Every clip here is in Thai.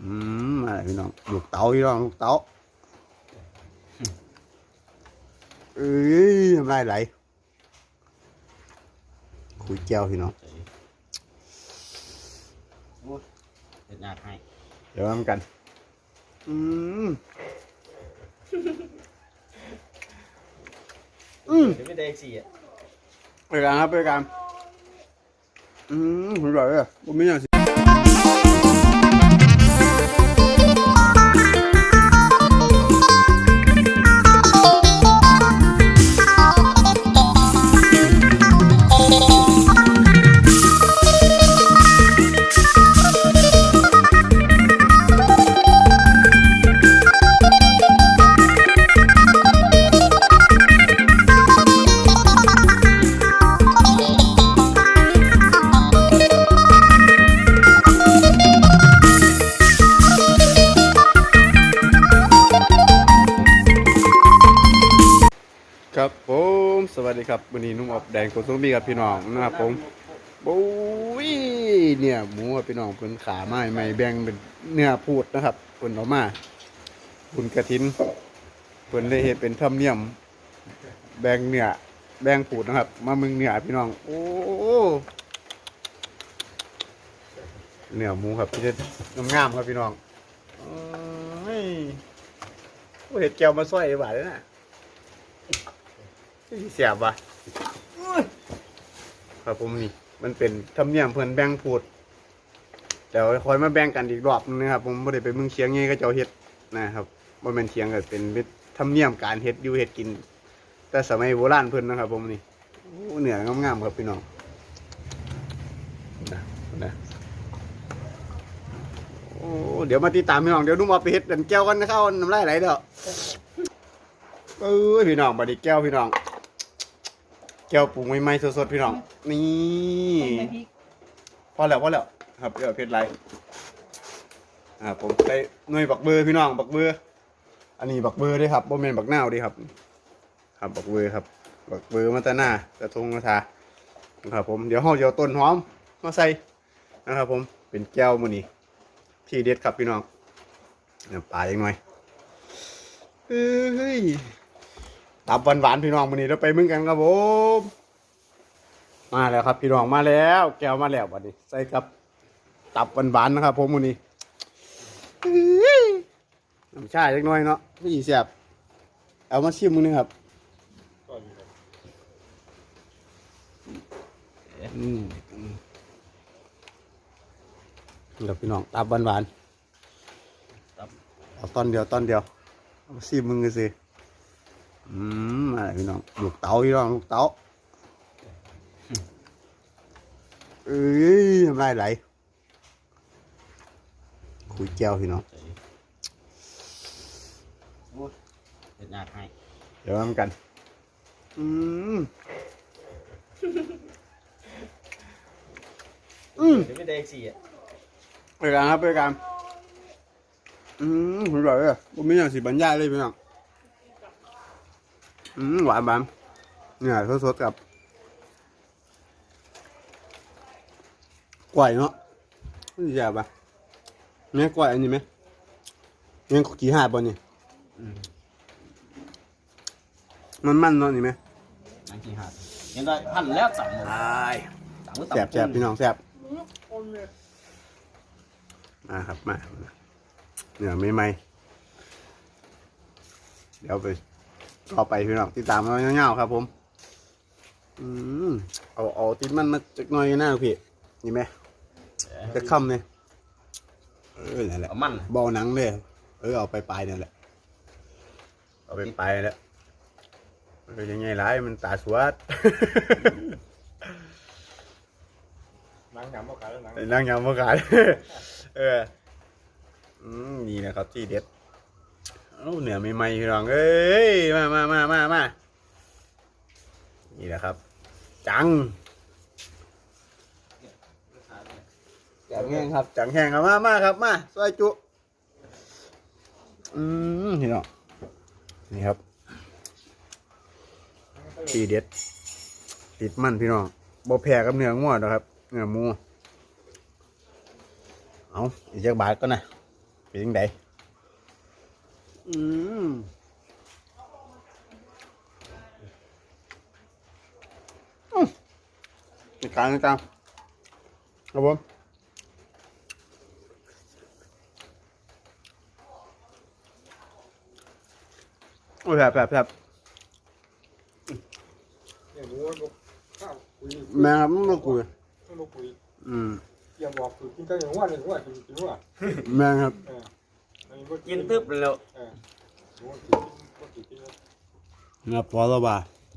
อืมอะไรพี่น้องลูกเต๋าพี่น้องลูกเต๋าเอ้ยน้ำลายไหลคุยแก้วพี่น้องเห็ดยากให้เดี๋ยวทำกัน อืมอืมเดี๋ยวไม่ได้สี่อะไปกันครับไปกันอืมอร่อยเลยผมไม่อยาก ครับผมสวัสดีครับวันนี้นุ่มอบแดงโกซุมีกับพี่น้องนะครับผมบุ้ยเนี่ยหมูกับพี่น้องเพิ่นขาไม้ไม่แบ่งเป็นเนื้อพูดนะครับเพิ่นเอามาคุณกระทินเพิ่นได้เฮ็ดเป็นธรรมเนียม แบ่งเนื้อแบ่งพูดนะครับ มามึงเนื้อพี่น้อง โอ้เนื้อหมูครับพี่เด็ดงามครับพี่น้องเอ้ยโอ้เห็ดแก้วมาซอยบาดเลยนะ เสียบว่ะครับผมนี่ มันเป็นธรรมเนียมเพื่อนแบ่งพูดเดี๋ยวคอยมาแบ่งกันอีกรอบนึงนะครับ ผมไม่ได้ไปมึงเชียงไงก็เจ้าเฮ็ดนะครับบ่แม่นเชียงก็เป็นธรรมเนียมการเฮ็ดอยู่เฮ็ดกิน แต่สมัยโบราณเพิ่นนะครับ ผมนี่เหนืองามๆครับพี่น้องนะนะโอ้เดี๋ยวมาติดตามพี่น้องเดี๋ยวนุ่มเอาไปเฮ็ดกันแก้วกันเข้าน้ำลายไหลเด้อเอ้ยพี่น้องบัดนี้แก้วพี่น้อง แก้วปรุงใหม่ๆสดๆพี่น้อง นี่พริกพอแล้วพอแล้วครับเดี๋ยวเพชรไรอ่าผมใส่หน่วยบักเบอร์พี่น้องบักเบอร์อันนี้บักเบอร์ด้วยครับโบเมนบักนาวด้วยครับครับบักเบอร์ครับ บักเบอร์มาตาหน้ากระทงกระทานะครับผมเดี๋ยวห่อเดี๋ยวต้นหอมมาใส่นะครับ ผมเป็นแก้วมือนี้ที่เด็ดครับพี่น้องน้ำปลาอีกหน่อยเฮ้ย ตับหวานๆพี่น้องมือนี้เราไปมึงกันครับผมมาแล้วครับ พี่น้องมาแล้ว แก้วมาแล้วบัดนี้ ใส่กับ ตับหวานๆนนะครับ ผมมื้อนี้น้ำชาเล็กน้อยเนาะพี่แซ่บเอามาชิมมื้อนึงครับอืมอืมนี่ครับพี่น้องตับหวานๆเอาตอนเดียวตอนเดียวเอามาชิมมึงกันสิ อืมอะไรพี่น้องลูกเต๋าพี่น้องลูกเต๋าเอ้ยน้ำลายไหลคุยแก้วพี่น้องเห็ดยากให้เดี๋ยวทำกัน อืมอืมเดี๋ยวไม่ได้สี่อะไปกันครับไปกันอืมอร่อยเลยผมไม่อยากสิบรรยายเลยพี่น้อง อืมหวานบานเนี่ยสดๆกับกล้วยเนาะนี่แย่ปะเนี่ยกล้วยอันนี้ไหมเนี่ยกี่ห้าบอลนี่มันมันๆเนาะนี่ไหมนั่งกี่หัดยังก็พันแล้วสั่งหมดใช่สั่งมือแซ่บแซ่บพี่น้องแซ่บอมเลยมาครับมาเหนือไม่ไหมเดี๋ยวไป ต่อไปพี่น้องติดตามเราเงาๆครับ ผม อืมเอาเอาติดมันมาจักหน่อยหน้าพี่นี่ไหมจะค่ำเนี่ยเออนั่นแหละเอามันเบาหนังเลยเออเอาไปปลายนั่นแหละ เอาไปปลายแล้วเออยังไงร้ายมันตาสวดหนังหนำมาขายแล้วหนังไอ้นั่งยำมาขายเออ อืมนี่นะครับที่เด็ด เอ้าเหนือใหม่ๆพี่น้องเอ้ยมามามามามานี่แหละครับ จังจังแห้งครับจังแห้งครับมามาครับมาซอยจุอืมพี่น้องนี่ครับที่เด็ด ติดมันพี่น้องบ่แพ้กับเนื้องัวหรอกครับเนื้อหมูเอาอีกจักบาทก็นะเป็นยังไง อืมอืมอีกครั้งกครั้งครับผมโอ้ยแบบแบบแบบแม่ครับไม่คุยอืมอย่าบอกคุยกินกันอย่างว่าเลยว่ากินกินว่าแม่ครับ กินตึ๊บแล้วเออว่ากินว่ากินกินแล้วครับพอแล้วว่า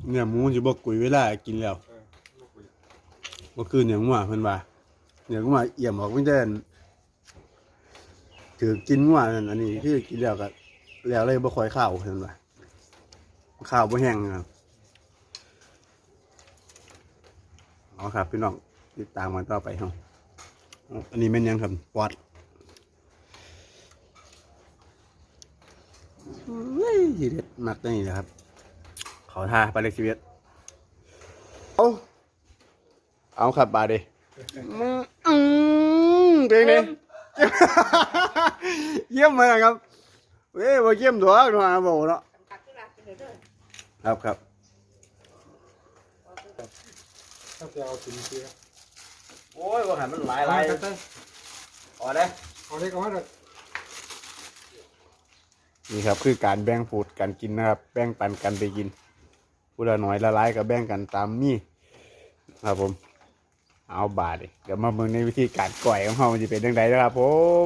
เนี่ยหมูจะบอกกุยเวลากินแล้วเออมาคุยเมื่อคืนอย่างว่าเพิ่นว่าอย่างว่าเอี่ยมออกไม่ได้อันถือกินว่านั่นอันนี้ที่กินแล้วก็แล้วเลยบ่ค่อยข้าวเพิ่นว่าข้าวบ่แห้งครับเอาครับพี่น้องติดตามกันต่อไปเฮาเอาอันนี้แม่นยังครับปอดเฮ้ย ทีเด็ดมักตัวนี้นะครับ ขอท่าไปเลยชีวิตเอาเอาครับบาดดิอืมเพลงนี้เยี่ยมมากครับเว้ยว่าเยี่ยมตัวหน่อยบอกเนาะครับครับถ้าจะเอากินกินโอ้ยว่าหันมันหลายหไปลายกันไปอ๋อเด้เอาเล็กเอาให้เลย นี่ครับคือการแบ่งฟูดกันกินนะครับ แบ่งปันกันไปกินผู้ละน้อยละลายก็แบ่งกันตามมีครับผม เอาบาดดิเดี๋ยวมาเมืองในวิธีการก่อยของเขามันจะเป็นยังไงนะครับ ผม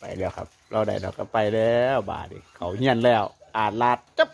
ไปแล้วครับ เราได้เราก็ไปแล้วบาดดิเขาเงียนแล้วอ่านลาดจับ